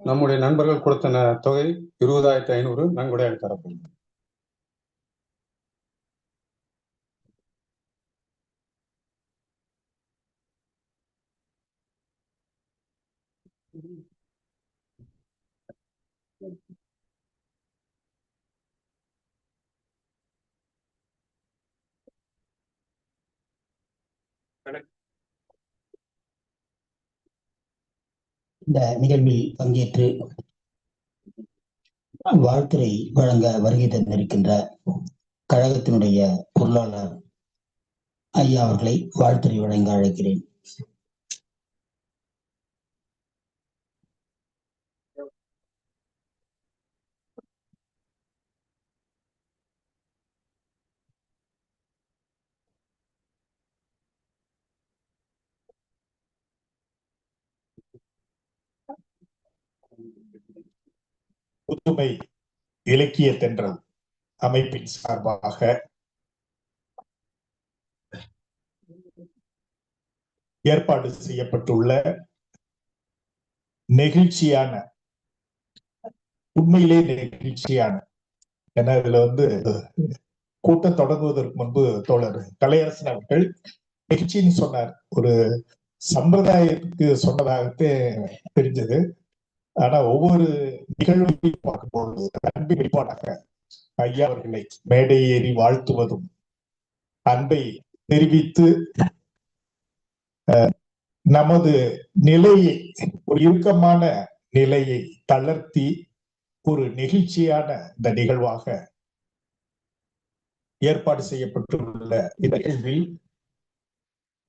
நம்முடைய நண்பர்கள் கொடுத்த தொகை இருபதாயிரத்தி ஐநூறு நன்கொடையாக தரப்படும் இந்த நிகழ்வில் பங்கேற்று வாழ்த்துறை வழங்க வருகை தந்திருக்கின்ற கழகத்தினுடைய பொருளாளர் ஐயா அவர்களை வாழ்த்துறை வழங்க அழைக்கிறேன். புதுமை இலக்கிய தென்றல் அமைப்பின் சார்பாக ஏற்பாடு செய்யப்பட்டுள்ள நெகிழ்ச்சியான உண்மையிலே நெகிழ்ச்சியான ஏன்னா இதுல வந்து கூட்டம் தொடங்குவதற்கு முன்பு தோழர் கலையரசன் அவர்கள் நெகிழ்ச்சின்னு சொன்னார். ஒரு சம்பிரதாயத்துக்கு சொன்னதாகத்தே தெரிஞ்சது. ஆனா ஒவ்வொரு நிகழ்வையும் பார்க்கும்போது அன்பு வெளிப்பாடாக ஐயா அவர்களை மேடை ஏறி வாழ்த்துவதும் அன்பை தெரிவித்து அஹ், நமது நிலையை ஒரு இறுக்கமான நிலையை தளர்த்தி ஒரு நெகிழ்ச்சியான இந்த நிகழ்வாக ஏற்பாடு செய்யப்பட்டுள்ள இந்த நிகழ்வில்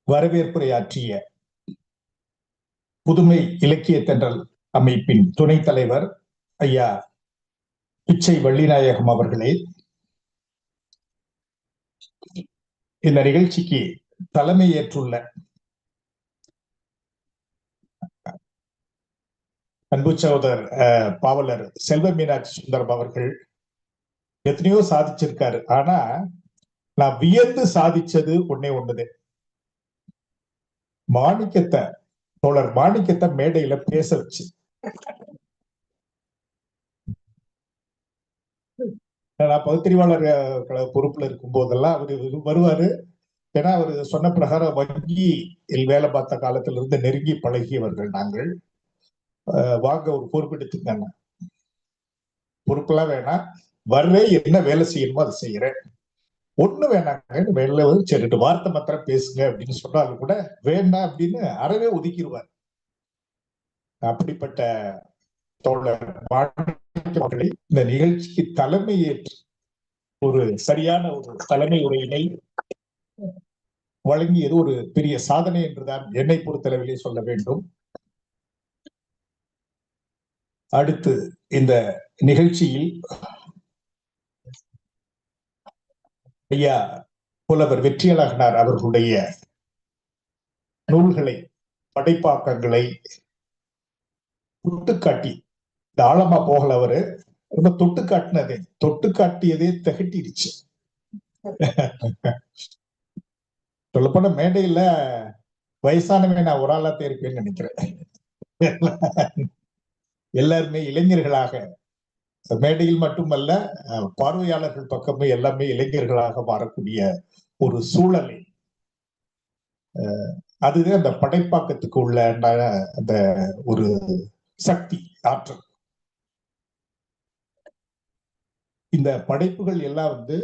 வரவேற்புரையாற்றிய புதுமை இலக்கிய தென்றல் அமைப்பின் துணைத் தலைவர் ஐயா பிச்சை வள்ளிநாயகம் அவர்களே. இந்த நிகழ்ச்சிக்கு தலைமை ஏற்றுள்ள அன்பு சகோதரர் அஹ், பாவலர் செல்வ மீனாட்சி சுந்தரம் அவர்கள் எத்தனையோ சாதிச்சிருக்காரு. ஆனா நான் வியந்து சாதிச்சது ஒன்னே ஒண்ணுதே. மாணிக்கத்தை தோழர் மாணிக்கத்தை மேடையில பேச வச்சு நான் பகுத்தறிவாளர் கழக பொறுப்புல இருக்கும் போதெல்லாம் அவரு வருவாரு. ஏன்னா அவர் சொன்ன பிரகாரம் வங்கியில் வேலை பார்த்த காலத்துல இருந்து நெருங்கி பழகியவர்கள் நாங்கள். அஹ், வாங்க ஒரு பொறுப்பெடுத்துக்கங்க பொறுப்பெல்லாம் வேணாம். வர்றேன் என்ன வேலை செய்யணுமோ அதை செய்யறேன். ஒண்ணு வேணாங்க வேலை வந்து சரி ரெண்டு வார்த்தை மாத்திரம் பேசுங்க அப்படின்னு சொன்னாலும் கூட வேண்டாம் அப்படின்னு அறவே ஒதுக்கிடுவார் அப்படிப்பட்ட தோழர் அவர்களை இந்த நிகழ்ச்சிக்கு தலைமை ஏற்று ஒரு சரியான ஒரு தலைமை உரையினை வழங்கியது ஒரு பெரிய சாதனை என்றுதான் என்னை பொறுத்தளவிலே சொல்ல வேண்டும். அடுத்து இந்த நிகழ்ச்சியில் ஐயா புலவர் வெற்றியழகனார் அவர்களுடைய நூல்களை படைப்பாக்கங்களை தொட்டு காட்டி இந்த ஆழமா போகல அவரு. ரொம்ப தொட்டு காட்டினதே தொட்டு காட்டியதே திகட்டிடுச்சு. சொல்லப்போன மேடையில வயசானவன் நான் ஒரு ஆளாத்தே இருப்பேன்னு நினைக்கிறேன். எல்லாருமே இளைஞர்களாக. மேடையில் மட்டுமல்ல பார்வையாளர்கள் பக்கமே எல்லாமே இளைஞர்களாக மாறக்கூடிய ஒரு சூழலை. அதுதான் அந்த படைப்பாக்கத்துக்கு உள்ள அந்த ஒரு சக்தி ஆற்றல். இந்த படைப்புகள் எல்லாம் வந்து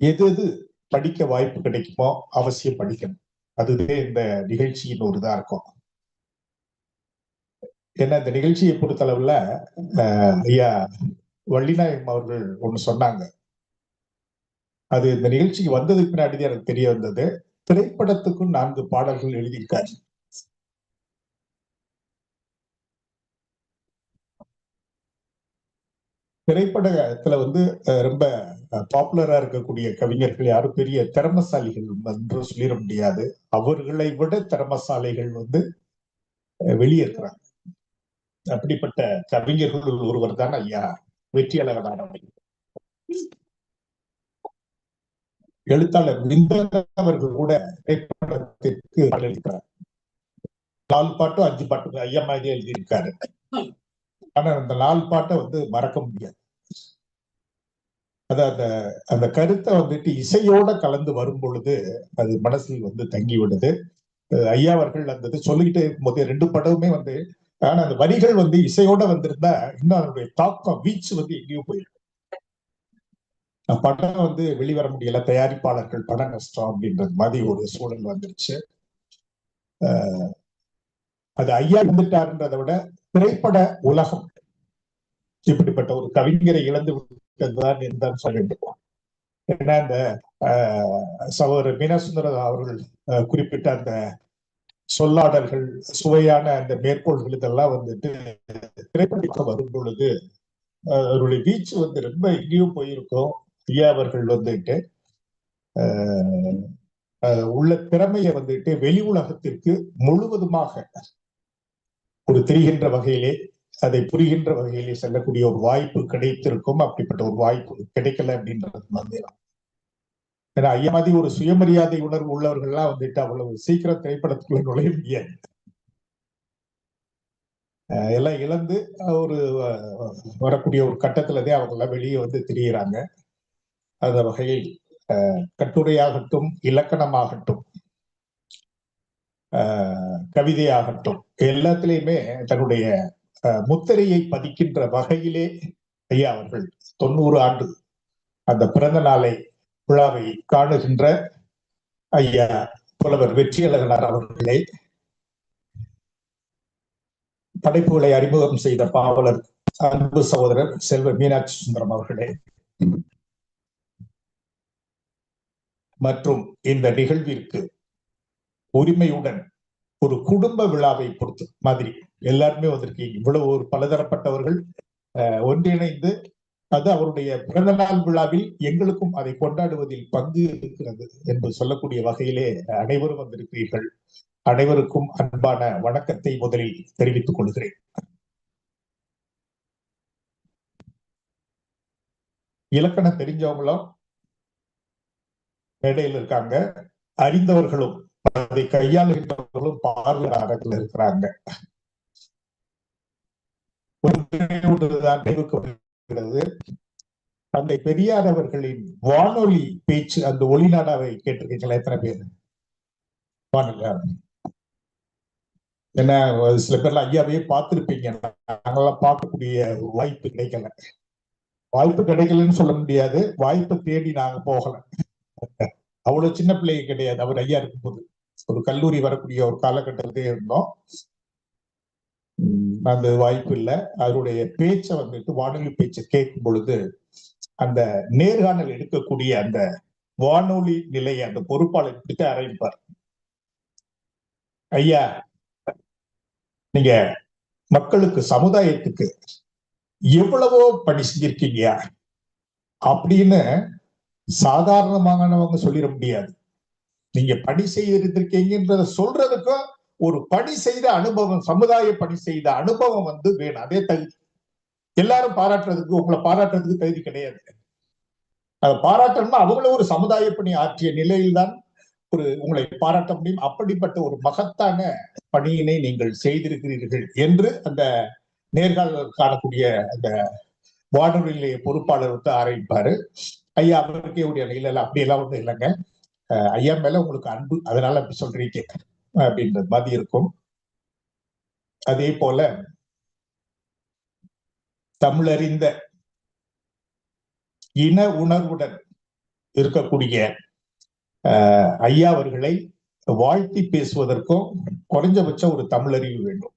எது எது படிக்க வாய்ப்பு கிடைக்குமோ அவசியம் படிக்கணும். அதுவே இந்த நிகழ்ச்சியின் ஒரு இதா இருக்கும். ஏன்னா இந்த நிகழ்ச்சியை பொறுத்தளவுல அஹ், ஐயா வள்ளிநாயகம் அவர்கள் ஒண்ணு சொன்னாங்க. அது இந்த நிகழ்ச்சிக்கு வந்ததுக்கு பின்னாடிதான் எனக்கு தெரிய வந்தது. திரைப்படத்துக்கும் நான்கு பாடல்கள் எழுதியிருக்காரு. திரைப்படத்துல வந்து ரொம்ப பாப்புலரா இருக்கக்கூடிய கவிஞர்கள் யாரும் பெரிய திறமசாலிகள் என்று சொல்லிட முடியாது. அவர்களை விட திறமசாலிகள் வந்து வெளியேற்கிறாங்க அப்படிப்பட்ட கவிஞர்களுள் ஒருவர் தான் ஐயா வெற்றியழகனார் எழுத்தாளர் விந்தன் அவர்கள் கூட திரைப்படத்திற்கு பாடல் நாலு பாட்டும் அஞ்சு பாட்டு ஐயா மாதிரி எழுதியிருக்காரு. ஆனா அந்த நாலு பாட்டை வந்து மறக்க முடியாது. அது அந்த அந்த கருத்தை வந்துட்டு இசையோட கலந்து வரும் பொழுது அது மனசில் வந்து தங்கி விடுது ஐயா அவர்கள் அந்த இது சொல்லிக்கிட்டே இருக்கும்போது ரெண்டு படமுமே வந்து ஆனா அந்த வரிகள் வந்து இசையோட வந்திருந்தா இன்னும் அதனுடைய தாக்கம் வீச்சு வந்து எங்கேயோ போயிருக்கு அந்த படம் வந்து வெளிவர முடியல. தயாரிப்பாளர்கள் பட நஷ்டம் அப்படின்றது மாதிரி ஒரு சூழல் வந்துருச்சு. அது ஐயா இருந்துட்டாருன்றதை விட திரைப்பட உலகம் இப்படிப்பட்ட ஒரு கவிஞரை இழந்து விட்டதுதான் என்றுதான் சொல்ல வேண்டும் ஏன்னா இந்த சகோதரர் மீனாசுந்தரம் அவர்கள் குறிப்பிட்ட அந்த சொல்லாடல்கள் சுவையான அந்த மேற்கோள்கள் இதெல்லாம் வந்துட்டு திரைப்படத்துக்கு வரும் பொழுது அவருடைய வீச்சு வந்து ரொம்ப எங்கேயும் போயிருக்கும். ஐயா அவர்கள் வந்துட்டு உள்ள திறமையை வந்துட்டு வெளி உலகத்திற்கு முழுவதுமாக ஒரு தெரிகின்ற வகையிலே அதை புரிகின்ற வகையிலே செல்லக்கூடிய ஒரு வாய்ப்பு கிடைத்திருக்கும். அப்படிப்பட்ட ஒரு வாய்ப்பு கிடைக்கல அப்படின்றது வந்து ஏன்னா ஐயா மாதிரி ஒரு சுயமரியாதை உணர்வு உள்ளவர்கள்லாம் வந்துட்டு அவ்வளவு சீக்கிரம் திரைப்படத்துக்குள்ள நுழைய முடியாது. எல்லாம் இழந்து ஒரு வரக்கூடிய ஒரு கட்டத்துலதே அவங்க வெளியே வந்து திரியிறாங்க. அந்த வகையில் கட்டுரையாகட்டும் இலக்கணமாகட்டும் கவிதையாகட்டும் எல்லாத்துலேயுமே தன்னுடைய முத்திரையை பதிக்கின்ற வகையிலே ஐயா அவர்கள் தொண்ணூறு ஆண்டு அந்த பிறந்த நாளை விழாவை காணுகின்ற ஐயா புலவர் வெற்றியழகனார் அவர்களே படைப்புகளை அறிமுகம் செய்த பாவலர் அன்பு சகோதரர் செல்வ மீனாட்சி சுந்தரம் அவர்களே மற்றும் இந்த நிகழ்விற்கு உரிமையுடன் ஒரு குடும்ப விழாவை பொறுத்து மாதிரி எல்லாருமே வந்திருக்கீங்க. இவ்வளவு ஒரு பலதரப்பட்டவர்கள் அஹ், ஒன்றிணைந்து அது அவருடைய பிறந்த நாள் விழாவில் எங்களுக்கும் அதை கொண்டாடுவதில் பங்கு இருக்கிறது என்று சொல்லக்கூடிய வகையிலே அனைவரும் வந்திருக்கிறீர்கள். அனைவருக்கும் அன்பான வணக்கத்தை முதலில் தெரிவித்துக் கொள்கிறேன். இலக்கணம் தெரிஞ்சவங்களும் மேடையில் இருக்காங்க. அறிந்தவர்களும் அதை கையாளுகின்றவர்களும் பார்வையாளர் இருக்கிறாங்க. ஒரு தந்தை பெரியார் அவர்களின் வானொலி பேச்சு அந்த ஒளிநாடாவை கேட்டிருக்கீங்களா? எத்தனை பேர்? வானொலி என்ன சில பேர்லாம் ஐயாவையே பார்த்திருப்பீங்க. நாங்கெல்லாம் பார்க்கக்கூடிய வாய்ப்பு கிடைக்கல. வாய்ப்பு கிடைக்கலன்னு சொல்ல முடியாது. வாய்ப்பை தேடி நாங்க போகல. அவ்வளவு சின்ன பிள்ளைங்க கிடையாது. அவர் ஐயா இருக்கும்போது. ஒரு கல்லூரி வரக்கூடிய ஒரு காலகட்டத்திலே இருந்தோம். அந்த வாய்ப்பு இல்லை. அவருடைய பேச்சை வந்துட்டு வானொலி பேச்சை கேட்கும் பொழுது அந்த நேர்காணல் எடுக்கக்கூடிய அந்த வானொலி நிலையை அந்த பொறுப்பாளர் கிட்ட ஆரம்பிப்பார். ஐயா நீங்க மக்களுக்கு சமுதாயத்துக்கு எவ்வளவோ பணி செஞ்சிருக்கீங்க அப்படின்னு சாதாரணமானவங்க சொல்லிட முடியாது. நீங்க பணி செய்திருக்கீங்கன்றத சொல்றதுக்கும் ஒரு பணி செய்த அனுபவம் சமுதாய பணி செய்த அனுபவம் வந்து வேணும். அதே தகுதி எல்லாரும் பாராட்டுறதுக்கு உங்களை பாராட்டுறதுக்கு தகுதி கிடையாது. அதை பாராட்டணும்னா அவங்களும் ஒரு சமுதாய பணி ஆற்றிய நிலையில்தான் ஒரு உங்களை பாராட்ட முடியும். அப்படிப்பட்ட ஒரு மகத்தான பணியினை நீங்கள் செய்திருக்கிறீர்கள் என்று அந்த நேர்காணல் காணக்கூடிய அந்த வானொலி நிலைய பொறுப்பாளர் வந்து ஆரம்பிப்பாரு ஐயா அவருக்கே உடைய நிலையில அப்படியெல்லாம் ஒன்றும் இல்லைங்க. ஐயா மேல உங்களுக்கு அன்பு. அதனால அப்படி சொல்றீங்க. அப்படின்றது மாதிரி இருக்கும். அதே போல தமிழறிந்த இன உணர்வுடன் இருக்கக்கூடிய ஐயா அவர்களை வாழ்த்தி பேசுவதற்கும் குறைஞ்சபட்சம் ஒரு தமிழறிவு வேண்டும்.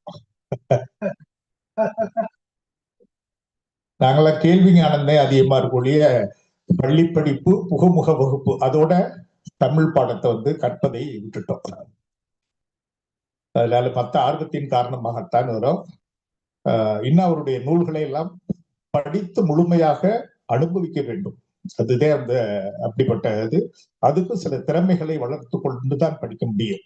நாங்களாம் கேள்வி ஞானந்தே அதிகமா இருக்கக்கூடிய பள்ளி படிப்பு புகமுக வகுப்பு அதோட தமிழ் பாடத்தை வந்து கற்பதை விட்டுட்டோம். அதனால மத்த ஆர்வத்தின் காரணமாகத்தான் வரும். ஆஹ் இன்னும் அவருடைய நூல்களை எல்லாம் படித்து முழுமையாக அனுபவிக்க வேண்டும். அதுதான் அந்த அப்படிப்பட்ட இது. அதுக்கு சில திறமைகளை வளர்த்து கொண்டுதான் படிக்க முடியும்.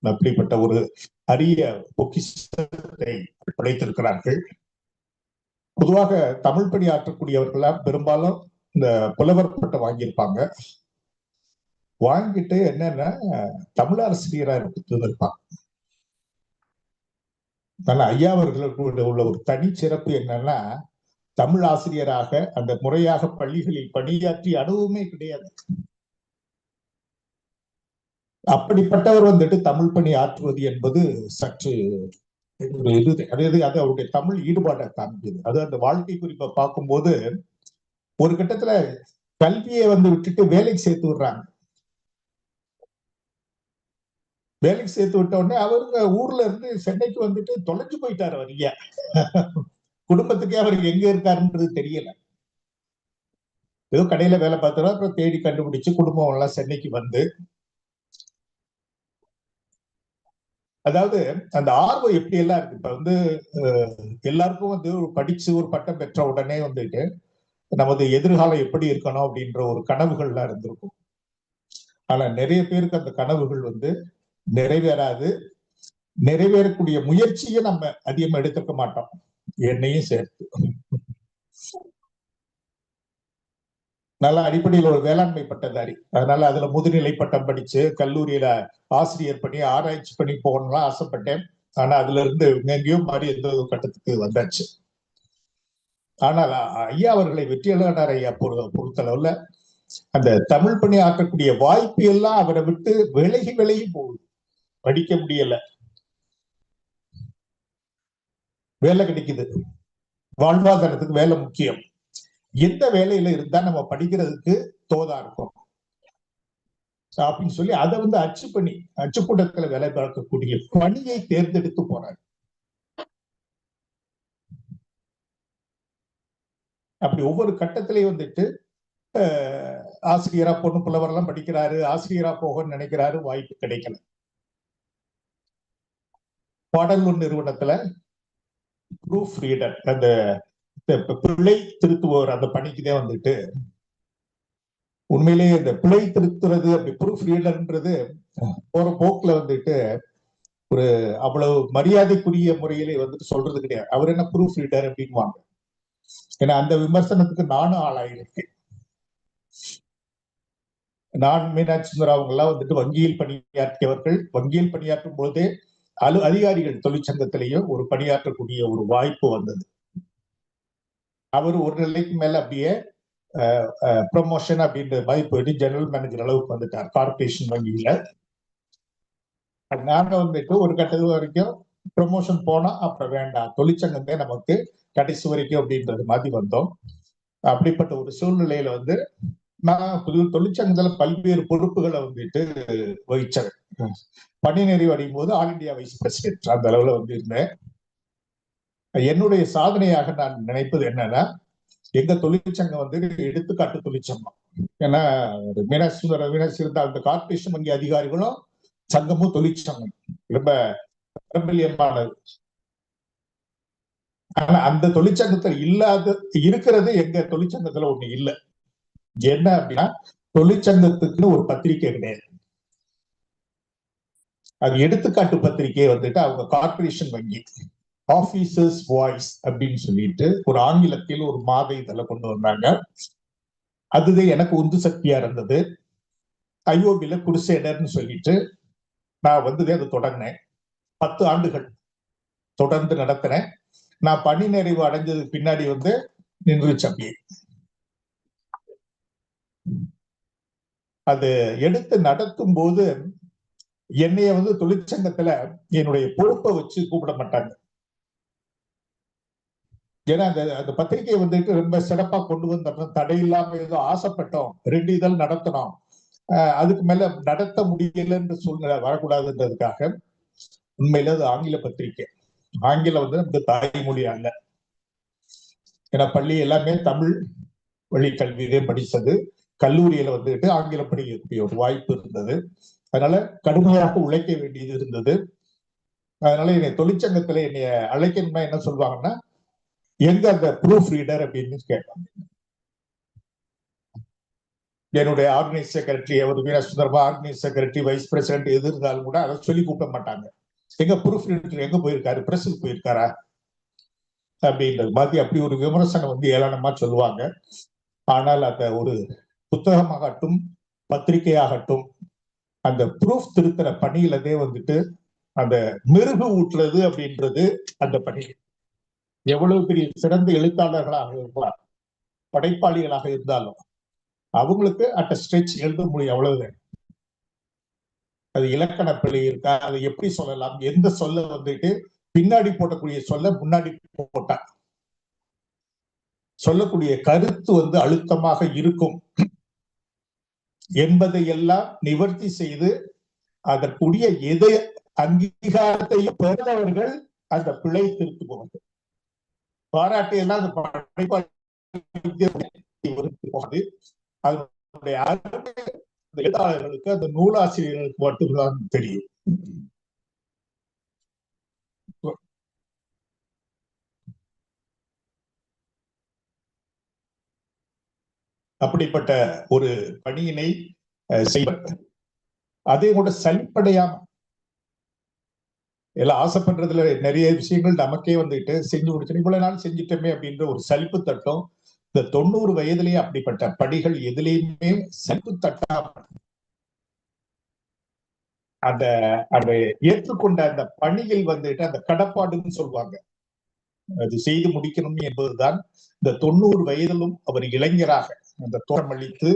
அப்படிப்பட்ட ஒரு அரிய பொக்கிஷத்தை படைத்திருக்கிறார்கள். பொதுவாக தமிழ் பணி ஆற்றக்கூடியவர்கள்லாம் பெரும்பாலும் இந்த புலவர் பட்டம் வாங்கியிருப்பாங்க. வாங்கிட்டு என்னன்னா தமிழ் இருப்பாங்க ஆனா ஐயா அவர்களுக்கு உள்ள ஒரு தனி சிறப்பு என்னன்னா தமிழ் ஆசிரியராக அந்த முறையாக பள்ளிகளில் பணியாற்றி அனுபவமே கிடையாது. அப்படிப்பட்டவர் வந்துட்டு தமிழ் பணி ஆற்றுவது என்பது சற்று இது அதாவது அது அவருடைய தமிழ் ஈடுபாட்டை காமிக்குது. அது அந்த வாழ்க்கை குறிப்பை பார்க்கும்போது ஒரு கட்டத்துல கல்வியை வந்து விட்டுட்டு வேலைக்கு சேர்த்து விடுறாங்க. வேலைக்கு சேர்த்து விட்ட உடனே அவருங்க ஊர்ல இருந்து சென்னைக்கு வந்துட்டு தொலைஞ்சு போயிட்டாரு அவர் ஐயா குடும்பத்துக்கே அவருக்கு எங்க இருக்காருன்றது தெரியல. ஏதோ கடையில வேலை பார்த்தாரோ அப்புறம் தேடி கண்டுபிடிச்சு குடும்பம் எல்லாம் சென்னைக்கு வந்து. அதாவது அந்த ஆர்வம் எப்படி எல்லாம் இருக்கு? இப்ப வந்து எல்லாருக்கும் வந்து ஒரு படிச்சு ஒரு பட்டம் பெற்ற உடனே வந்துட்டு நமது எதிர்காலம் எப்படி இருக்கணும் அப்படின்ற ஒரு கனவுகள்லாம் இருந்திருக்கும். ஆனா நிறைய பேருக்கு அந்த கனவுகள் வந்து நிறைவேறாது. நிறைவேறக்கூடிய முயற்சியை நம்ம அதிகமா எடுத்துக்க மாட்டோம். என்னையும் சேர்த்து. நல்ல அடிப்படையில் ஒரு வேளாண்மை பட்டதாரி. அதனால அதுல முதுநிலை பட்டம் படிச்சு கல்லூரியில ஆசிரியர் பண்ணி ஆராய்ச்சி பண்ணி போகணும்லாம் ஆசைப்பட்டேன். ஆனா அதுல இருந்து எங்கேயோ மாறி எந்த ஒரு கட்டத்துக்கு வந்தாச்சு. ஆனால் ஐயா அவர்களை வெற்றியாளர் ஐயா பொறுத்தளவுல. அந்த தமிழ் பணி ஆக்கக்கூடிய வாய்ப்பு எல்லாம் அவரை விட்டு விலகி விலகி போகுது. படிக்க முடியல. வேலை கிடைக்குது. வாழ்வாதாரத்துக்கு வேலை முக்கியம். எந்த வேலையில இருந்தா நம்ம படிக்கிறதுக்கு தோதா இருக்கும். அப்படின்னு சொல்லி அதை வந்து அச்சு பண்ணி அச்சுக்கூட்டத்துல வேலை பார்க்கக்கூடிய பணியை தேர்ந்தெடுத்து போறாரு. அப்படி ஒவ்வொரு கட்டத்திலையும் வந்துட்டு ஆசிரியரா பொண்ணு புலவரெல்லாம் படிக்கிறாரு ஆசிரியரா போகணும்னு நினைக்கிறாரு வாய்ப்பு கிடைக்கல. பாடநூல் நிறுவனத்துல ப்ரூஃப் ரீடர் அந்த பிழை திருத்துவோர் அந்த பணிக்குதான் வந்துட்டு உண்மையிலேயே இந்த பிழை திருத்துறது அப்படி ப்ரூஃப் ரீடர்ன்றது போற போக்குல வந்துட்டு ஒரு அவ்வளவு மரியாதைக்குரிய முறையிலே வந்துட்டு சொல்றது கிடையாது. அவர் என்ன ப்ரூஃப் ரீடர் அப்படின்வாங்க. ஏன்னா அந்த விமர்சனத்துக்கு நானும் ஆளாயிருக்கேன். நான் மீனாட்சி சுந்தரம் அவங்க எல்லாம் வந்துட்டு வங்கியில் பணியாற்றியவர்கள். வங்கியில் பணியாற்றும் பொழுதே அலு அதிகாரிகள் தொழிற்சங்கத்திலேயும் ஒரு பணியாற்றக்கூடிய ஒரு வாய்ப்பு வந்தது. அவர் ஒரு நிலைக்கு மேல அப்படியே ப்ரொமோஷன் அப்படின்ற மாதிரி போயிட்டு ஜெனரல் மேனேஜர் அளவுக்கு வந்துட்டார் கார்பரேஷன் வங்கியில. நாங்க வந்துட்டு ஒரு கட்டது வரைக்கும் ப்ரொமோஷன் போனா அப்புறம் வேண்டாம் தொழிற்சங்கமே நமக்கு கடைசி வரைக்கும் அப்படின்றது மாதிரி வந்தோம். அப்படிப்பட்ட ஒரு சூழ்நிலையில வந்து நான் புது தொழிற்சங்கத்துல பல்வேறு பொறுப்புகளை வந்துட்டு வகிச்சேன் பணி நிறைவு அடையும் போது ஆல் இண்டியா வைஸ் பிரசிடென்ட் அந்த அளவுல வந்து இருந்தேன். என்னுடைய சாதனையாக நான் நினைப்பது என்னன்னா எங்க தொழிற்சங்கம் வந்து எடுத்துக்காட்டு தொழிற்சங்கம். ஏன்னா மீனாட்சி சுந்தர மீனாட்சி இருந்த அந்த கார்பரேஷன் வங்கி அதிகாரிகளும் சங்கமும் தொழிற்சங்கம். ரொம்ப பிரபல்யமானது ஆனா அந்த தொழிற்சங்கத்துல இல்லாத இருக்கிறது எங்க தொழிற்சங்கத்துல ஒண்ணு இல்லை. என்ன அப்படின்னா தொழிற்சங்கத்துக்குன்னு ஒரு பத்திரிகை கிடையாது அது எடுத்துக்காட்டு பத்திரிகையை வந்துட்டு அவங்க கார்பரேஷன் வங்கி ஆபீசர்ஸ் வாய்ஸ் அப்படின்னு சொல்லிட்டு ஒரு ஆங்கிலத்தில் ஒரு மாத இதழ கொண்டு வந்தாங்க. அதுதான் எனக்கு உந்து சக்தியா இருந்தது. ஐஓபியில குருசேடர்னு சொல்லிட்டு நான் வந்து அதை தொடங்கினேன். பத்து ஆண்டுகள் தொடர்ந்து நடத்தினேன். நான் பணி நிறைவு அடைஞ்சதுக்கு பின்னாடி வந்து நின்றுச்சு அப்படியே. அது எடுத்து நடத்தும் போது என்னைய வந்து தொழிற்சங்கத்துல என்னுடைய பொறுப்பை வச்சு கூப்பிட மாட்டாங்க. ஏன்னா அந்த அந்த பத்திரிகையை வந்துட்டு ரொம்ப சிறப்பா கொண்டு வந்தோம் தடை இல்லாம ஏதோ ஆசைப்பட்டோம். ரெண்டு இதழ் நடத்தணும். அதுக்கு மேல நடத்த முடியலன்ற சூழ்நிலை வரக்கூடாதுன்றதுக்காக உண்மையில அது ஆங்கில பத்திரிகை. ஆங்கிலம் வந்து நமக்கு தாய்மொழி அல்ல. ஏன்னா பள்ளி எல்லாமே தமிழ் வழி கல்வியிலே படித்தது கல்லூரியில வந்துட்டு ஆங்கிலம் படிக்கக்கூடிய ஒரு வாய்ப்பு இருந்தது. அதனால கடுமையாக உழைக்க வேண்டியது இருந்தது. அதனால என்னை தொழிற்சங்கத்துல என்னைய அழைக்கணும்னா என்ன சொல்லுவாங்கன்னா எங்க அந்த ப்ரூஃப் ரீடர் அப்படின்னு கேட்பாங்க. என்னுடைய ஆர்கனைஸ் செக்ரட்டரி அவர் வீரசுந்தரமா ஆர்கனைஸ் செக்ரட்டரி வைஸ் பிரசிடென்ட் எது இருந்தாலும் கூட அதை சொல்லி கூப்பிட மாட்டாங்க. எங்க ப்ரூஃப் ரீடர் எங்க போயிருக்காரு? பிரஸுக்கு போயிருக்காரா? அப்படின்றது மாதிரி அப்படி ஒரு விமர்சனம் வந்து ஏளனமா சொல்லுவாங்க. ஆனால் அந்த ஒரு புத்தகமாகட்டும் பத்திரிகையாகட்டும் அந்த ப்ரூஃப் திருத்துற பணியிலதே வந்துட்டு அந்த மெருகு ஊட்டுறது அப்படின்றது அந்த பணி. எவ்வளவு பெரிய சிறந்த எழுத்தாளர்களாக இருக்கலாம் படைப்பாளிகளாக இருந்தாலும் அவங்களுக்கு அட் ஸ்ட்ரெச் எழுத முடியும் அவ்வளவுதான் அது இலக்கண பிழை இருக்கா அதை எப்படி சொல்லலாம் எந்த சொல்ல வந்துட்டு பின்னாடி போடக்கூடிய சொல்ல முன்னாடி போட்டா சொல்லக்கூடிய கருத்து வந்து அழுத்தமாக இருக்கும். என்பதை எல்லாம் நிவர்த்தி செய்து அதற்குரிய எதை அங்கீகாரத்தையும் பெறுபவர்கள் அந்த பிழை திருத்துபவர்கள். பாராட்டையெல்லாம் அந்த படைப்பாளி அதனுடைய அந்த எழுத்தாளர்களுக்கு அந்த நூலாசிரியர்களுக்கு மட்டும்தான் தெரியும். அப்படிப்பட்ட ஒரு பணியினை அஹ், செய்வர். அதே கூட சலிப்படையாம எல்லாம் ஆசைப்படுறதுல நிறைய விஷயங்கள் நமக்கே வந்துட்டு செஞ்சு முடிச்சு இவ்வளவு நாள் செஞ்சுட்டோமே அப்படின்ற ஒரு சலிப்பு தட்டம். இந்த தொண்ணூறு வயதிலேயே அப்படிப்பட்ட படிகள் எதுலேயுமே சலிப்பு தட்டாம அந்த அந்த ஏற்றுக்கொண்ட அந்த பணியில் வந்துட்டு அந்த கடப்பாடுன்னு சொல்லுவாங்க. அது செய்து முடிக்கணும் என்பதுதான் இந்த தொண்ணூறு வயதிலும் அவர் இளைஞராக அந்த தோற்றமளித்து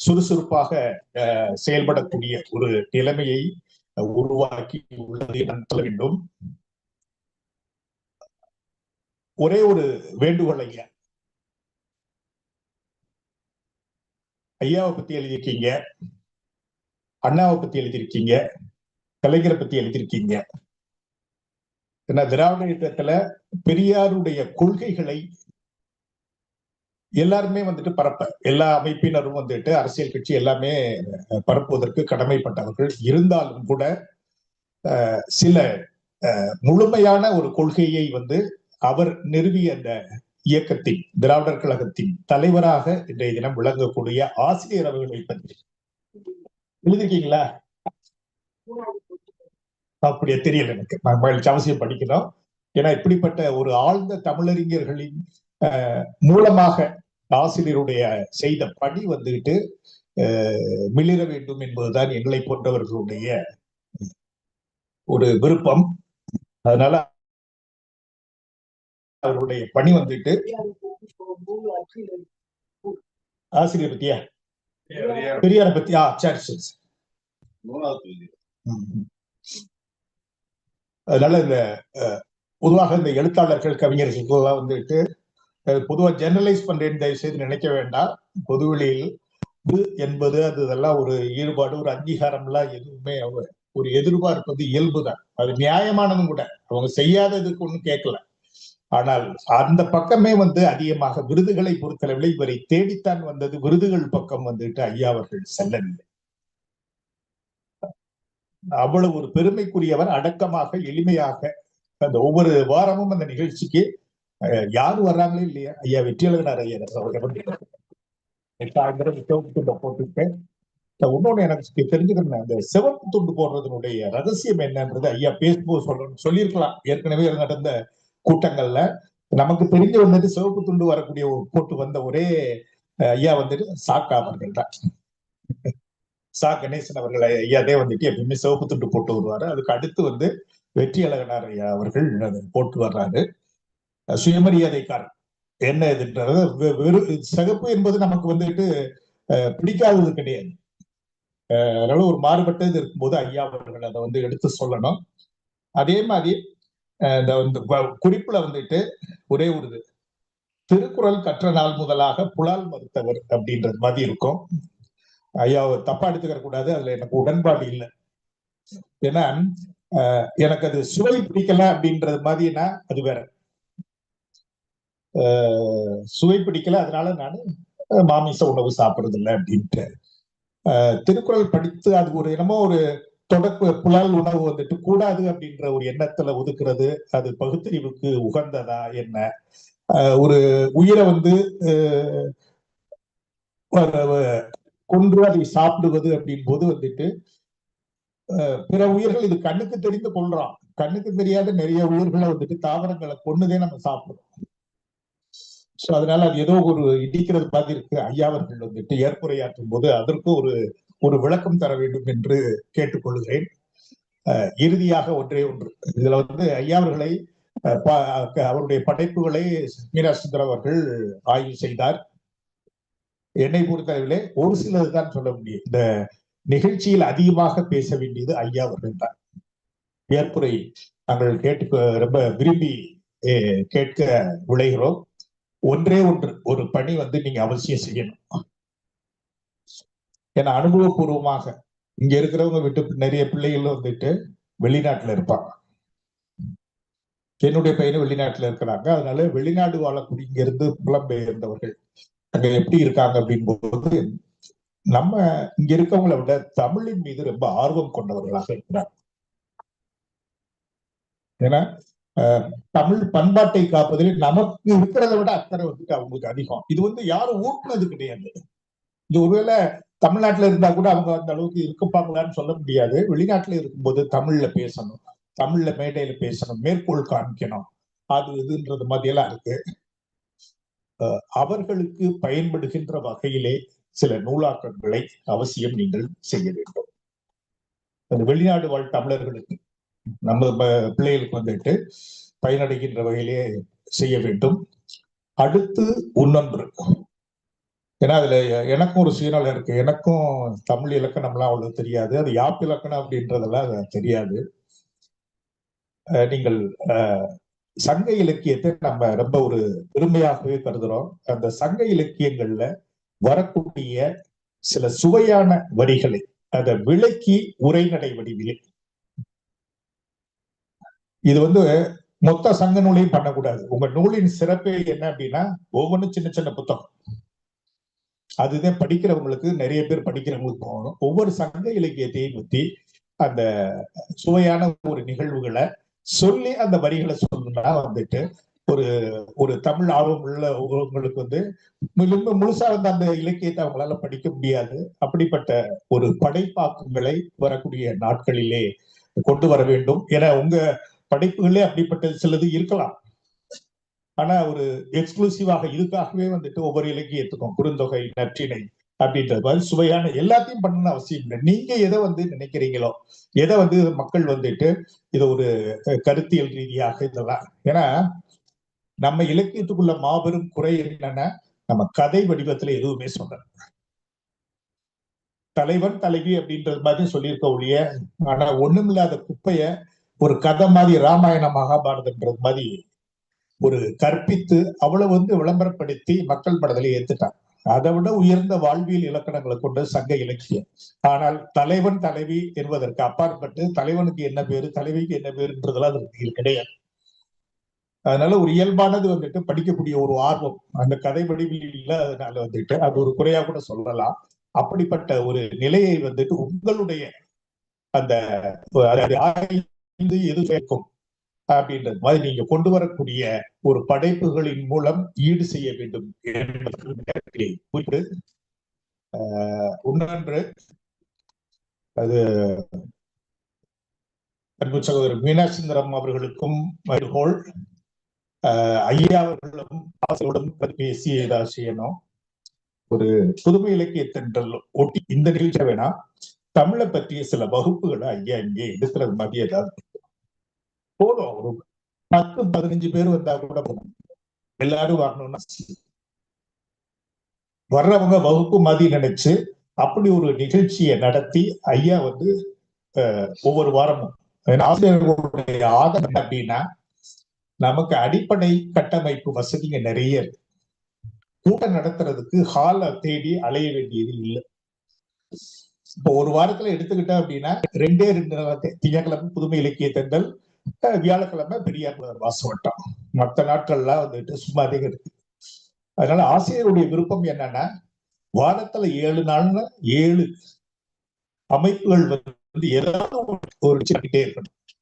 சுறுசுறுப்பாக அஹ், செயல்படக்கூடிய ஒரு நிலைமையை உருவாக்கி உள்ளதை நான் சொல்ல வேண்டும். ஒரே ஒரு வேண்டுகோள் ஐயா. ஐயாவை பத்தி எழுதியிருக்கீங்க அண்ணாவை பத்தி எழுதியிருக்கீங்க கலைஞரை பத்தி எழுதியிருக்கீங்க. ஏன்னா திராவிட இயக்கத்துல பெரியாருடைய கொள்கைகளை எல்லாருமே வந்துட்டு பரப்ப எல்லா அமைப்பினரும் வந்துட்டு அரசியல் கட்சி எல்லாமே பரப்புவதற்கு கடமைப்பட்டவர்கள் இருந்தாலும் கூட சில அஹ், முழுமையான ஒரு கொள்கையை வந்து அவர் நிறுவிய அந்த இயக்கத்தின் திராவிடர் கழகத்தின் தலைவராக இன்றைய தினம் விளங்கக்கூடிய ஆசிரியர் அவர்களை பற்றி. எழுதிருக்கீங்களா? அப்படியே தெரியல எனக்கு. மகிழ்ச்சி அவசியம் படிக்கணும். ஏன்னா இப்படிப்பட்ட ஒரு ஆழ்ந்த தமிழறிஞர்களின் மூலமாக ஆசிரியருடைய செய்த பணி வந்துட்டு மிளிர வேண்டும் என்பதுதான் எங்களை போன்றவர்களுடைய ஒரு விருப்பம். அதனால அவருடைய பணி வந்துட்டு ஆசிரியர் பத்தியா? பெரியார பத்தி ஆ சரி சரி அதனால இந்த பொதுவாக இந்த எழுத்தாளர்கள் கவிஞர்களுக்கெல்லாம் வந்துட்டு பொதுவாக பொதுவா ஜெனரலைஸ் பண்றேன்னு தயவு செய்து நினைக்க வேண்டாம். பொதுவெளியில் என்பது அது இதெல்லாம் ஒரு ஈடுபாடு ஒரு அங்கீகாரம் எல்லாம் எதுவுமே அவங்க ஒரு எதிர்பார்ப்பது இயல்புதான். அது நியாயமானதும் கூட. அவங்க செய்யாததுக்கு ஒன்றும் கேட்கல. ஆனால் அந்த பக்கமே வந்து அதிகமாக விருதுகளை பொறுத்தளவில் இவரை தேடித்தான் வந்தது. விருதுகள் பக்கம் வந்துட்டு ஐயா அவர்கள் செல்லவில்லை. அவ்வளவு ஒரு பெருமைக்குரியவர் அடக்கமாக எளிமையாக அந்த ஒவ்வொரு வாரமும் அந்த நிகழ்ச்சிக்கு யாரும் வர்றாங்களே இல்லையா ஐயா வெற்றியழகனார் ஐயா எட்டாயிரம் சாயந்தரம் சிவப்பு துண்டை போட்டுக்கிட்டேன் இன்னொன்னு எனக்கு தெரிஞ்சுக்கிறேன் அந்த சிவப்பு துண்டு போடுறதுனுடைய ரகசியம் என்னன்றது ஐயா பேசும்போது சொல்லணும் சொல்லியிருக்கலாம் ஏற்கனவே நடந்த கூட்டங்கள்ல நமக்கு தெரிஞ்ச வந்துட்டு சிவப்பு துண்டு வரக்கூடிய போட்டு வந்த ஒரே ஐயா வந்துட்டு சாக்கா அவர்கள் தான் சா கணேசன் அவர்கள் ஐயாதே வந்துட்டு எப்பயுமே சிவப்பு துண்டு போட்டு வருவாரு அதுக்கு அடுத்து வந்து வெற்றி அழகனார் ஐயா அவர்கள் போட்டு வர்றாரு சுயமரியாதைக்காரன். என்ன இதுன்றது வெ- வெறு- சிகப்பு என்பது நமக்கு வந்துட்டு அஹ், பிடிக்காதது கிடையாது. அதனால ஒரு மாறுபட்டது இருக்கும்போது ஐயா அவர்கள் அதை வந்து எடுத்து சொல்லணும். அதே மாதிரி இந்த வ- குறிப்புல வந்துட்டு ஒரே ஒரு இது. திருக்குறள் கற்ற நாள் முதலாக புலால் மறுத்தவர் அப்படின்றது மாதிரி இருக்கும். ஐயா தப்பா எடுத்துக்கிற கூடாது அதுல எனக்கு உடன்பாடு இல்லை. ஏன்னா அஹ், எனக்கு அது சுவை பிடிக்கல அப்படின்றது மாதிரினா அது வேற. சுவை பிடிக்கல அதனால நான் மாமிச உணவு சாப்பிட்றது இல்லை அப்படின்ட்டு திருக்குறள் படித்து அது ஒரு என்னமோ ஒரு தொடக்க புலால் உணவு வந்துட்டு கூடாது அப்படின்ற ஒரு எண்ணத்துல ஒதுக்குறது அது பகுத்தறிவுக்கு உகந்ததா என்ன? ஒரு உயிரை வந்து கொன்று அதை சாப்பிடுவது அப்படின் போது வந்துட்டு அஹ், பிற உயிர்கள் இது கண்ணுக்கு தெரிந்து கொள்றோம் கண்ணுக்கு தெரியாத நிறைய உயிர்களை வந்துட்டு தாவரங்களை கொண்டுதே நம்ம சாப்பிடுறோம். சோ அதனால அது ஏதோ ஒரு இடிக்கிறது மாதிரி இருக்கு. ஐயா வந்துட்டு ஏற்புரையாற்றும் போது அதற்கு ஒரு ஒரு விளக்கம் தர வேண்டும் என்று கேட்டுக்கொள்கிறேன். அஹ், இறுதியாக ஒன்றே ஒன்று. இதுல வந்து ஐயாவர்களை அவருடைய படைப்புகளை மீரா சுந்தர் அவர்கள் ஆய்வு செய்தார். என்னை பொறுத்தளவிலே ஒரு சிலது தான் சொல்ல முடியும். இந்த நிகழ்ச்சியில் அதிகமாக பேச வேண்டியது ஐயா அவர்கள் தான். ஏற்புரை நாங்கள் கேட்டு ரொம்ப விரும்பி கேட்க விளைகிறோம். ஒன்றே ஒன்று. ஒரு பணி வந்து நீங்க அவசியம் செய்யணும். ஏன்னா அனுபவபூர்வமாக இங்க இருக்கிறவங்க விட்டு நிறைய பிள்ளைகள் வந்துட்டு வெளிநாட்டுல இருப்பாங்க. என்னுடைய பையனும் வெளிநாட்டுல இருக்கிறாங்க. அதனால வெளிநாடு வாழக்கூடிய இங்க இருந்து புலம்பெயர்ந்தவர்கள் அங்க எப்படி இருக்காங்க அப்படின் போது நம்ம இங்க இருக்கவங்களை விட தமிழின் மீது ரொம்ப ஆர்வம் கொண்டவர்களாக இருக்கிறாங்க. ஏன்னா தமிழ் பண்பாட்டை காப்பதில் நமக்கு இருக்கிறத விட அக்கறை வந்துட்டு அவங்களுக்கு அதிகம். இது வந்து யாரும் ஊட்டுனது கிடையாது. இது ஒருவேளை தமிழ்நாட்டுல இருந்தா கூட அவங்க அந்த அளவுக்கு இருப்பாங்களான்னு சொல்ல முடியாது. வெளிநாட்டுல இருக்கும்போது தமிழ்ல பேசணும். தமிழ்ல மேடையில பேசணும். மேற்கோள் காமிக்கணும். அது இதுன்றது மாதிரியெல்லாம் இருக்கு. அஹ், அவர்களுக்கு பயன்படுகின்ற வகையிலே சில நூலாக்கங்களை அவசியம் நீங்கள் செய்ய வேண்டும். வெளிநாடு வாழ் தமிழர்களுக்கு நம்ம பிள்ளைகளுக்கு வந்துட்டு பயனடைகின்ற வகையிலே செய்ய வேண்டும். அடுத்து இன்னொன்று ஏன்னா அதுல எனக்கும் ஒரு சீனல் இருக்கு. எனக்கும் தமிழ் இலக்கணம்லாம் அவ்வளவு தெரியாது. அது யாப் இலக்கணம் அப்படின்றதெல்லாம் தெரியாது. அஹ் நீங்கள் அஹ், சங்க இலக்கியத்தை நம்ம ரொம்ப ஒரு பெருமையாகவே கருதுறோம். அந்த சங்க இலக்கியங்கள்ல வரக்கூடிய சில சுவையான வரிகளை அதை விளக்கி உரைநடை வடிவிலே இது வந்து மொத்த சங்க நூலையும் பண்ணக்கூடாது. உங்க நூலின் சிறப்பே என்ன அப்படின்னா ஒவ்வொன்றும் சின்ன சின்ன புத்தகம். அதுதான் படிக்கிறவங்களுக்கு நிறைய பேர் படிக்கிறவங்களுக்கு போகணும். ஒவ்வொரு சங்க இலக்கியத்தையும் பத்தி அந்த சுவையான ஒரு நிகழ்வுகளை சொல்லி அந்த வரிகளை சொல்லணும்னா வந்துட்டு ஒரு ஒரு தமிழ் ஆர்வம் உள்ளவங்களுக்கு வந்து முழுசா வந்து அந்த இலக்கியத்தை அவங்களால படிக்க முடியாது. அப்படிப்பட்ட ஒரு படைப்பாக்கங்களை வரக்கூடிய நாட்களிலே கொண்டு வர வேண்டும். ஏன்னா உங்க படைப்புகளே அப்படிப்பட்ட சிலது இருக்கலாம். ஆனா ஒரு எக்ஸ்க்ளூசிவாக இதுக்காகவே வந்துட்டு ஒவ்வொரு இலக்கியத்துக்கும் குறுந்தொகை நற்றிணை அப்படின்றது மாதிரி சுவையான எல்லாத்தையும் பண்ணணும் அவசியம் இல்லை. நீங்க எதை வந்து நினைக்கிறீங்களோ எதை வந்து மக்கள் வந்துட்டு இது ஒரு கருத்தியல் ரீதியாக இதெல்லாம் ஏன்னா நம்ம இலக்கியத்துக்குள்ள மாபெரும் குறை என்னன்னா நம்ம கதை வடிவத்துல எதுவுமே சொல்றது தலைவன் தலைவி அப்படின்றது மாதிரி சொல்லியிருக்க ஒழிய ஆனா ஒண்ணுமில்லாத குப்பைய ஒரு கதை மாதிரி ராமாயண மகாபாரதம்ன்றது மாதிரி ஒரு கற்பித்து அவ்வளவு வந்து விளம்பரப்படுத்தி மக்கள் மனதில் ஏத்துட்டாங்க. அதை விட உயர்ந்த வாழ்வியல் இலக்கணங்களை கொண்ட சங்க இலக்கியம். ஆனால் தலைவன் தலைவி என்பதற்கு அப்பாற்பட்டு தலைவனுக்கு என்ன பேரு தலைவிக்கு என்ன பேருன்றதெல்லாம் அதற்கு கிடையாது. அதனால ஒரு இயல்பானது வந்துட்டு படிக்கக்கூடிய ஒரு ஆர்வம் அந்த கதை வடிவில் அதனால வந்துட்டு அது ஒரு குறையா கூட சொல்லலாம். அப்படிப்பட்ட ஒரு நிலையை வந்துட்டு உங்களுடைய அந்த அது எது சேர்க்கும் அப்படின்றது மாதிரி நீங்க கொண்டு வரக்கூடிய ஒரு படைப்புகளின் மூலம் ஈடு செய்ய வேண்டும் என்பதற்கு குறிப்பிட்டு ஆஹ், இன்னொன்று அது அன்பு சகோதரர் மீனாசுந்தரம் அவர்களுக்கும் மறுகோள் ஐயா அவர்களும் ஆசையோடும் பேசி ஏதாவது செய்யணும். ஒரு புதுமை இலக்கியத்தென்றல் ஒட்டி இந்த நிகழ்ச்சியை வேணா தமிழை பற்றிய சில வகுப்புகளை ஐயா இங்கே எடுக்கிறது மாதிரி ஏதாவது போதும். ஒரு பத்து பதினஞ்சு பேர் வந்தா கூட எல்லாரும் வரணும்னா வர்றவங்க வகுப்பு மாதிரி நினைச்சு அப்படி ஒரு நிகழ்ச்சியை நடத்தி ஐயா வந்து அஹ், ஒவ்வொரு வாரமும். ஆசிரியர்களுடைய ஆதரவு அப்படின்னா நமக்கு அடிப்படை கட்டமைப்பு வசதிங்க நிறைய இருக்கு. கூட்டம் நடத்துறதுக்கு ஹாலை தேடி அலைய வேண்டியது இல்லை. இப்போ ஒரு வாரத்துல எடுத்துக்கிட்டா அப்படின்னா ரெண்டே ரெண்டு திங்கக்கிழமை திங்கட்கிழமை புதுமை இலக்கிய தென்றல் வியாழக்கிழமை பெரியார் மலர் வாசவட்டம். மற்ற நாட்கள்லாம் வந்துட்டு சும்மா அதிகம் இருக்கு அதனால ஆசிரியருடைய விருப்பம் என்னன்னா வாரத்துல ஏழு நாள்ல ஏழு அமைப்புகள் வந்து ஏதாவது ஒரு- வச்சுக்கிட்டே இருக்கணும்.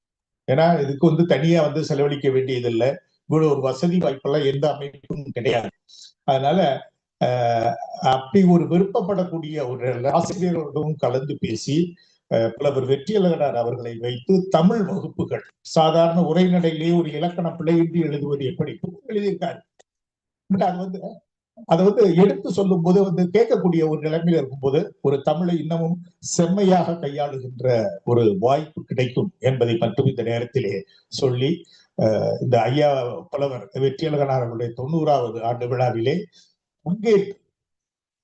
ஏன்னா இதுக்கு வந்து தனியா வந்து செலவழிக்க வேண்டியது இல்லை இவ்வளவு ஒரு வசதி வாய்ப்பெல்லாம் எந்த அமைப்பும் கிடையாது. அதனால அப்படி ஒரு விருப்பப்படக்கூடிய ஒரு ஆசிரியர்களுடன் கலந்து பேசி அஹ் புலவர் வெற்றியழகனார் அவர்களை வைத்து தமிழ் வகுப்புகள் சாதாரண உரைநடையிலேயே ஒரு இலக்கண பிழையின்றி எழுதுவது எப்படி? எழுதியிருக்காரு. அது வந்து அதை வந்து எடுத்து சொல்லும் போது வந்து கேட்கக்கூடிய ஒரு நிலைமையில இருக்கும்போது ஒரு தமிழை இன்னமும் செம்மையாக கையாளுகின்ற ஒரு வாய்ப்பு கிடைக்கும் என்பதை மட்டும் இந்த நேரத்திலே சொல்லி அஹ் இந்த ஐயா புலவர் வெற்றியழகனார் அவருடைய தொண்ணூறாவது ஆண்டு விழாவிலே பங்கேற்று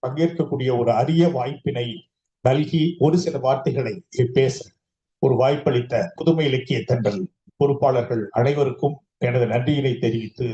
பங்கேற்கக்கூடிய ஒரு அரிய வாய்ப்பினை நல்கி ஒரு சில வார்த்தைகளை பேச ஒரு வாய்ப்பளித்த புதுமை இலக்கிய தென்றல் பொறுப்பாளர்கள் அனைவருக்கும் எனது நன்றியினை தெரிவித்து